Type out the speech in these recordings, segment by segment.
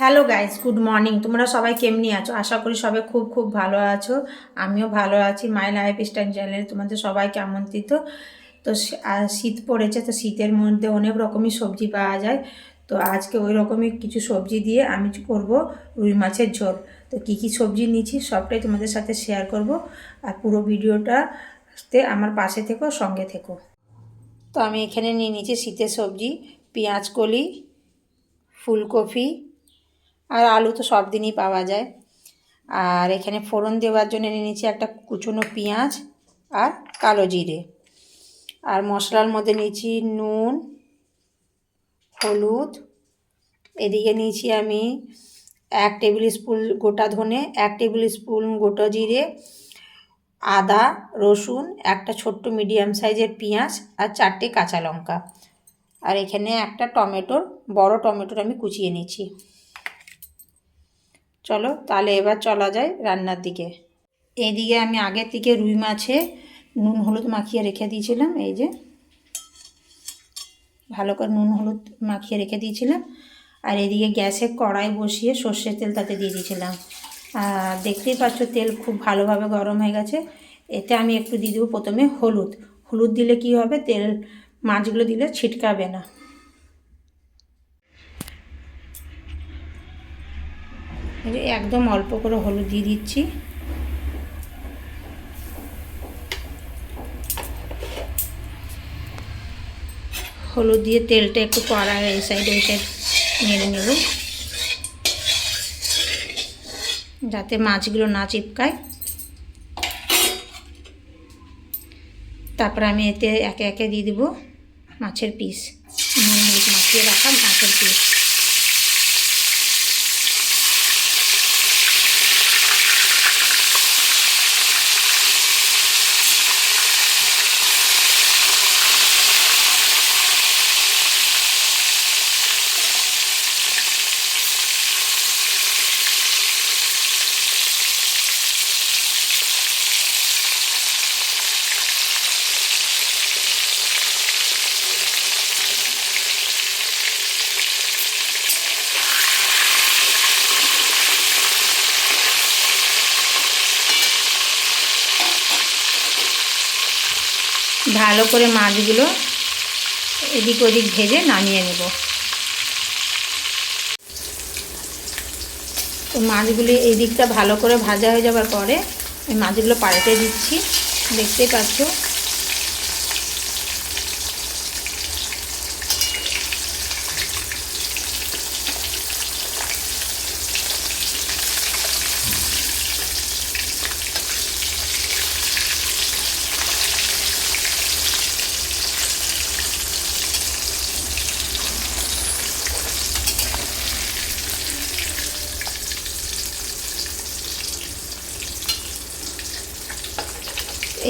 Hello guys good morning তোমরা সবাই কেমনি আছো? আশা করি সবাই খুব খুব ভালো আছো। আমিও ভালো আছি। মাই লাইফ স্টাইল চ্যানেলে তোমাদের সবাইকে আমন্ত্রিত। তো শীত পড়েছে, তো শীতের মধ্যে অনেক রকমই সবজি পাওয়া যায়। তো আজকে ওই রকমই কিছু সবজি দিয়ে আমি করব রুই মাছের ঝোল। তো কী কী সবজি নিয়েছি সবটাই তোমাদের সাথে শেয়ার করব। আর পুরো ভিডিওটাতে আমার পাশে থেকো, সঙ্গে থেকো। তো আমি এখানে নিয়ে নিয়েছি শীতের সবজি। পেঁয়াজ কলি, ফুলকপি আর আলু তো সব দিনই পাওয়া যায়। আর এখানে ফোড়ন দেওয়ার জন্য নিয়ে নিয়েছি একটা কুচনো পেঁয়াজ আর কালো জিরে। আর মশলার মধ্যে নিয়েছি নুন, হলুদ। এদিকে নিয়েছি আমি এক টেবিল স্পুন গোটা ধনে, এক টেবিল স্পুন গোটা জিরে, আদা, রসুন, একটা ছোট্ট মিডিয়াম সাইজের পেঁয়াজ আর চারটে কাঁচা লঙ্কা। আর এখানে একটা টমেটোর, বড় টমেটোর আমি কুচিয়ে নিয়েছি। চলো, তাহলে এবার চলা যায় রান্নার দিকে। এইদিকে আমি আগের থেকে রুই মাছে নুন হলুদ মাখিয়ে রেখে দিয়েছিলাম, এই যে। ভালো করে নুন হলুদ মাখিয়ে রেখে দিয়েছিলাম। আর এদিকে গ্যাসে কড়াই বসিয়ে সর্ষের তেল তাতে দিয়ে দিয়েছিলাম। আর দেখতেই পাচ্ছ তেল খুব ভালোভাবে গরম হয়ে গেছে। এতে আমি একটু দিয়ে দেবো প্রথমে হলুদ। হলুদ দিলে কি হবে? তেল মাছগুলো দিলে ছিটকাবে না এই যে একদম অল্প করে হলুদ দিয়ে দিচ্ছি। হলুদ দিয়ে তেলটা একটু কড়া এই সাইড ওই সাইড নেড়ে নেব। যাতে মাছগুলো না চিপকায়। তারপর আমি এতে একে একে দিয়ে দেবো মাছের পিস মাখিয়ে রাখা মাছের পিস ভালো করে মাছগুলো এদিক ওদিক ভেজে নামিয়ে নেব। তো মাছগুলি এই দিকটা ভালো করে ভাজা হয়ে যাবার পরে এই মাছগুলো পাল্টে দিচ্ছি। দেখতেই পাচ্ছ?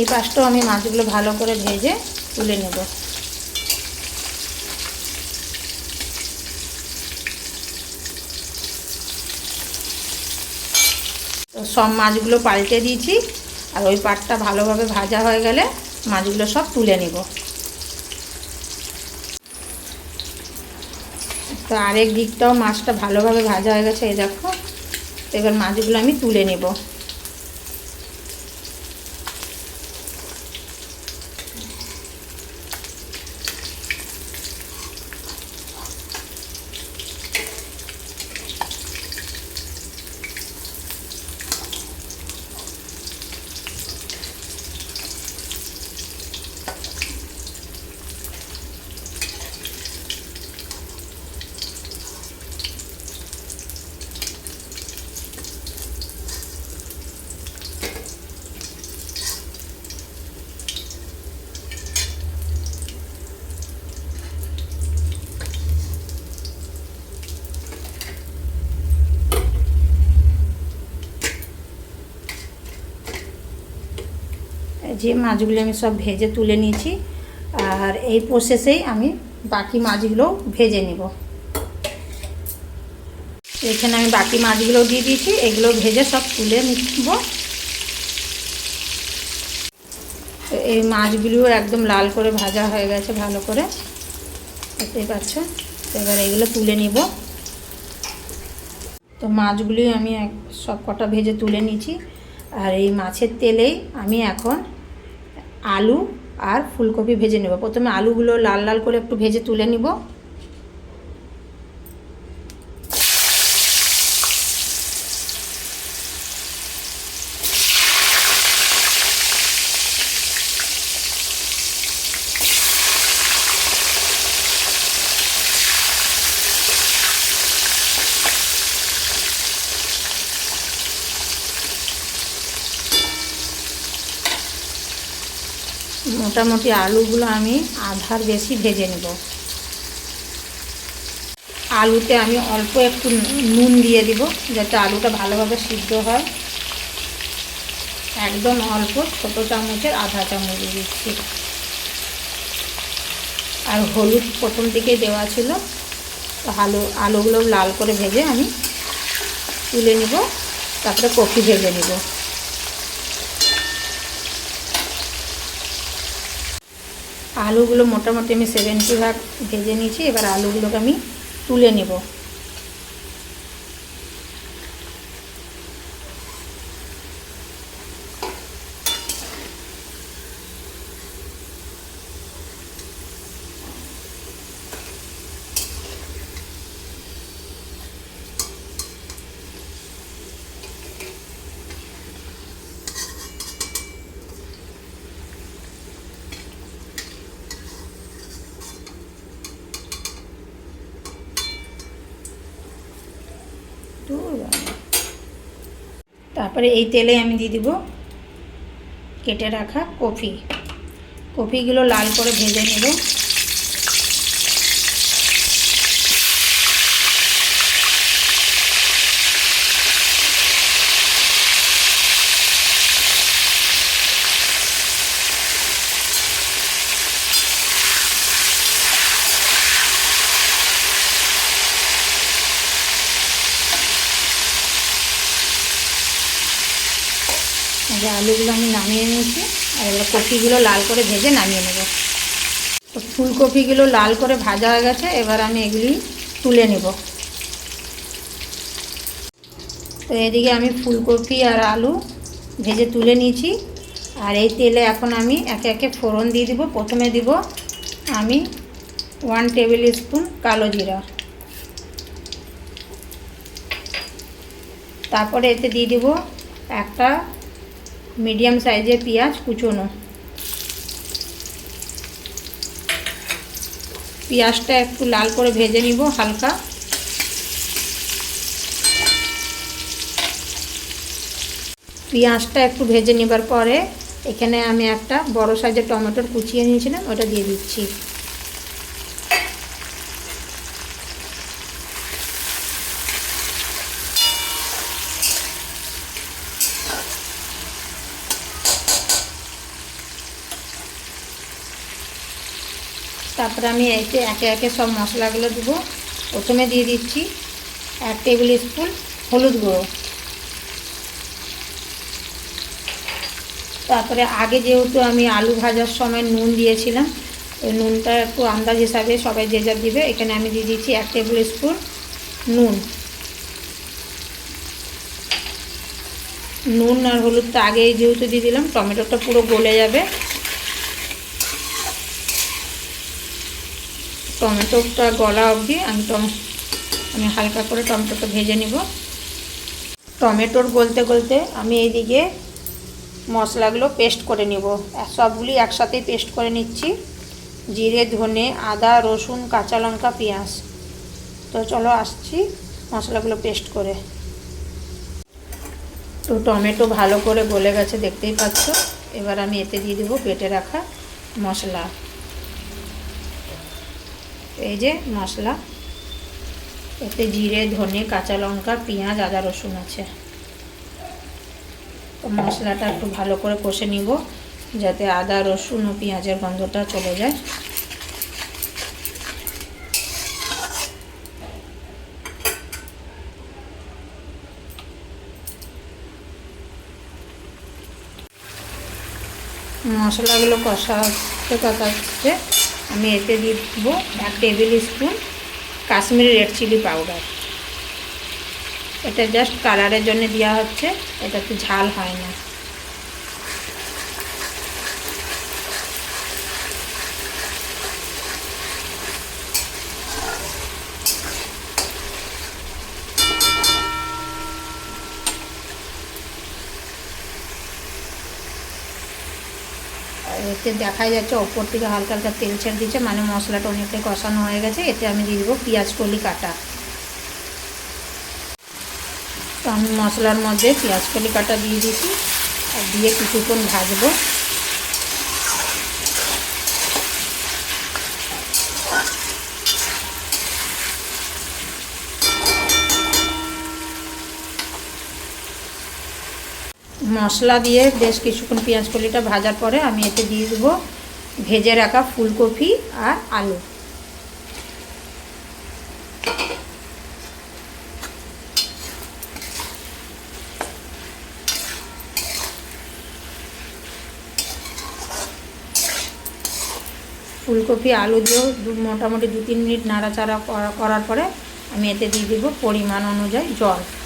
এই পাশটাও আমি মাছগুলো ভালো করে ভেজে তুলে নেব। তো সব মাছগুলো পাল্টে দিয়েছি, আর ওই পাটটা ভালোভাবে ভাজা হয়ে গেলে মাছগুলো সব তুলে নেব। তো আরেক দিকটাও মাছটা ভালোভাবে ভাজা হয়ে গেছে, এই দেখো। এবার মাছগুলো আমি তুলে নেব। যে মাছগুলো আমি সব ভেজে তুলে নিয়েছি, আর এই প্রসেসেই আমি বাকি মাছগুলো ভেজে নেব। এখানে আমি বাকি মাছগুলো দিয়ে দিয়েছি, এগুলো ভেজে সব তুলে নিব। এই মাছগুলো একদম লাল করে ভাজা হয়ে গেছে ভালো করে। দেখতেই পাচ্ছ? এবার এগুলো তুলে নিব। তো মাছগুলি আমি সব কটা ভেজে তুলে নিয়েছি, আর এই মাছের তেলেই আমি এখন আলু আর ফুলকপি ভেজে নেব। প্রথমে আলুগুলো লাল লাল করে একটু ভেজে তুলে নিব। মোটামুটি আলুগুলো আমি আধার বেশি ভেজে নেব। আলুতে আমি অল্প একটু নুন দিয়ে দিব যাতে আলুটা ভালোভাবে সিদ্ধ হয়। একদম অল্প ছোট চামচের আধা চামচ দিয়ে দিচ্ছি। আর হলুদ প্রথম থেকেই দেওয়া ছিল। আলু, আলুগুলো লাল করে ভেজে আমি তুলে নিব, তারপরে কফি ভেজে নিব। আলুগুলো মোটামুটি আমি সেভেন্টি ভাগ ভেজে নিয়েছি এবার আলুগুলোকে আমি তুলে নেব। তারপরে এই তেলে আমি দিয়ে দিব কেটে রাখা কফি। কফিগুলো লাল করে ভেজে নেব। যে আলুগুলো আমি নামিয়ে নিয়েছি, আর এবার কপিগুলো লাল করে ভেজে নামিয়ে নেব। তো ফুলকপিগুলো লাল করে ভাজা হয়ে গেছে, এবার আমি এগুলি তুলে নেব। তো এদিকে আমি ফুলকপি আর আলু ভেজে তুলে নিয়েছি, আর এই তেলে এখন আমি একে একে ফোড়ন দিয়ে দিব। প্রথমে দিব আমি ওয়ান টেবিল স্পুন কালো জিরা। তারপরে এতে দিয়ে দিব একটা মিডিয়াম সাইজের পেঁয়াজ কুচোনো। পেঁয়াজটা একটু লাল করে ভেজে নিব হালকা। পেঁয়াজটা একটু ভেজে নেবার পরে এখানে আমি একটা বড় সাইজের টমেটোর কুচিয়ে নিয়েছিলাম ওটা দিয়ে দিচ্ছি। তারপরে আমি এতে একে একে সব মশলাগুলো দেবো। প্রথমে দিয়ে দিচ্ছি এক টেবিল স্পুন হলুদ গুঁড়ো। তারপরে আগে যেহেতু আমি আলু ভাজার সময় নুন দিয়েছিলাম, ওই নুনটা একটু আন্দাজ হিসাবে সবাই যে যা দিবে, এখানে আমি দিয়ে দিচ্ছি এক টেবিল স্পুন নুন। নুন আর হলুদটা আগে যেহেতু দিয়ে দিলাম, টমেটোটা পুরো গলে যাবে। টমেটোটা গলা অবধি আমি টম, আমি হালকা করে টমেটোটা ভেজে নিব। টমেটোর গলতে গলতে আমি এইদিকে মশলাগুলো পেস্ট করে নিব। সবগুলি একসাথেই পেস্ট করে নিচ্ছি। জিরে, ধনে, আদা, রসুন, কাঁচা লঙ্কা, পেঁয়াজ। তো চলো আসছি মশলাগুলো পেস্ট করে। তো টমেটো ভালো করে গলে গেছে, দেখতেই পাচ্ছ। এবার আমি এতে দিয়ে দেবো বেটে রাখা মশলা। এই যে মশলা, এতে জিরে, ধনে, কাঁচা লঙ্কা, পেঁয়াজ, আদা, রসুন আছে। তো মশলাটা একটু ভালো করে কষে নিব, যাতে আদা, রসুন ও পেঁয়াজের গন্ধটা চলে যায়। মশলাগুলো কষাতে কষাচ্ছে আমি এতে দিয়ে দেবো এক tablespoon Kashmiri red chilli powder. এটা জাস্ট কালারের জন্য দেওয়া হচ্ছে এটাতে ঝাল হয় না। আর এতে দেখা যাচ্ছে, ওপর থেকে হালকা হালকা তেল ছেড়ে দিচ্ছে মানে মশলাটা অনেকটাই কষানো হয়ে গেছে, এতে আমি দিয়ে দেবো পেঁয়াজ, কলি, কাটা। তো আমি মশলার মধ্যে পেঁয়াজ, কলি, কাটা দিয়ে দিচ্ছি আর দিয়ে কিছুক্ষণ ভাজবো। মশলা দিয়ে বেশ কিছুক্ষণ পেঁয়াজ কলিটা ভাজার পরে আমি এতে দিয়ে দেবো ভেজে রাখা ফুলকপি আর আলু। ফুলকপি, আলু দিয়েও মোটামুটি দু তিন মিনিট নাড়াচাড়া করা- করার পরে আমি এতে দিয়ে দেবো পরিমাণ অনুযায়ী জল।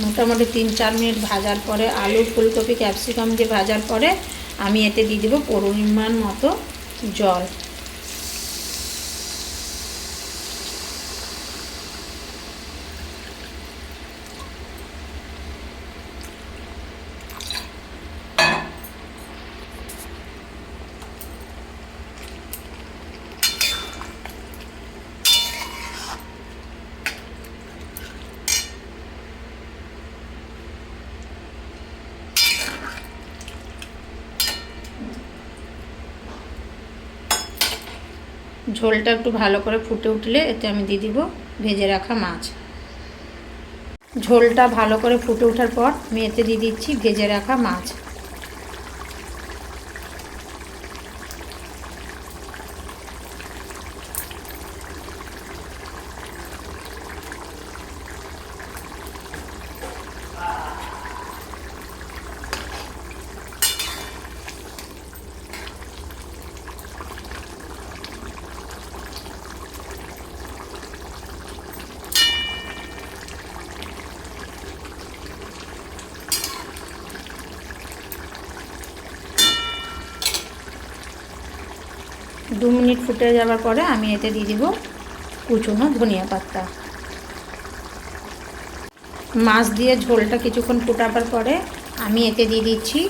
মোটামুটি তিন চার মিনিট ভাজার পরে আলু, ফুলকপি, ক্যাপসিকাম দিয়ে ভাজার পরে আমি এতে দিয়ে দেবো পরিমাণ মতো জল। ঝোলটা একটু ভালো করে ফুটে উঠলে এতে আমি দিয়ে দিব ভেজে রাখা মাছ। ঝোলটা ভালো করে ফুটে ওঠার পর আমি এতে দিয়ে দিচ্ছি ভেজে রাখা মাছ। দু মিনিট ফুটে যাওয়ার পরে আমি এতে দিয়ে দিব কুচুনো ধনিয়া পাতা। মাছ দিয়ে ঝোলটা কিছুক্ষণ ফুটাবার পরে আমি এতে দিয়ে দিচ্ছি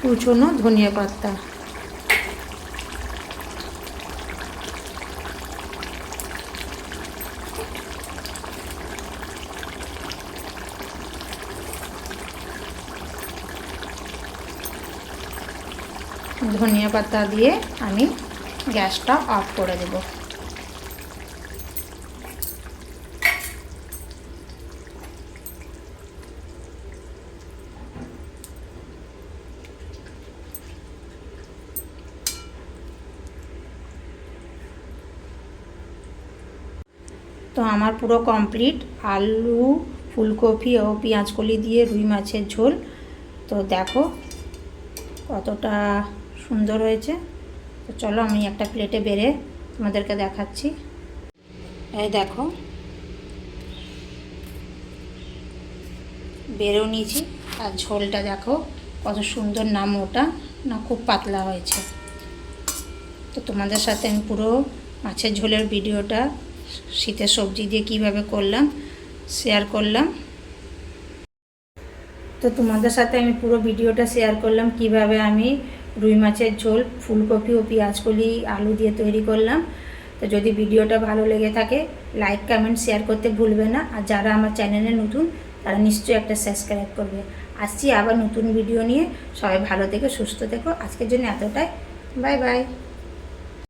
কুচুনো ধনিয়া পাতা। ধনিয়া পাতা দিয়ে আমি গ্যাসটা অফ করে দেব। তো আমার পুরো কমপ্লিট। আলু, ফুলকপি ও পেঁয়াজকলি দিয়ে রুই মাছের ঝোল। তো দেখো কতটা সুন্দর হয়েছে। তো চলো আমি একটা প্লেটে বেড়ে তোমাদেরকে দেখাচ্ছি। এই দেখো। বেরেও নিয়েছি। আর ঝোলটা দেখো, কত সুন্দর না মোটা না, খুব পাতলা হয়েছে। তো তোমাদের সাথে আমি পুরো মাছের ঝোলের ভিডিওটা, শীতের সবজি দিয়ে কীভাবে করলাম শেয়ার করলাম। তো তোমাদের সাথে আমি পুরো ভিডিওটা শেয়ার করলাম, কীভাবে আমি রুই মাছের ঝোল, ফুলকপি ও পেঁয়াজকলি আলু দিয়ে তৈরি করলাম। তো যদি ভিডিওটা ভালো লেগে থাকে লাইক কমেন্ট শেয়ার করতে ভুলবে না। আর যারা আমার চ্যানেলে নতুন, তারা নিশ্চয়ই একটা সাবস্ক্রাইব করবে। আসছি আবার নতুন ভিডিও নিয়ে। সবাই ভালো থেকে, সুস্থ থেকো। আজকের জন্য এতটাই। Bye bye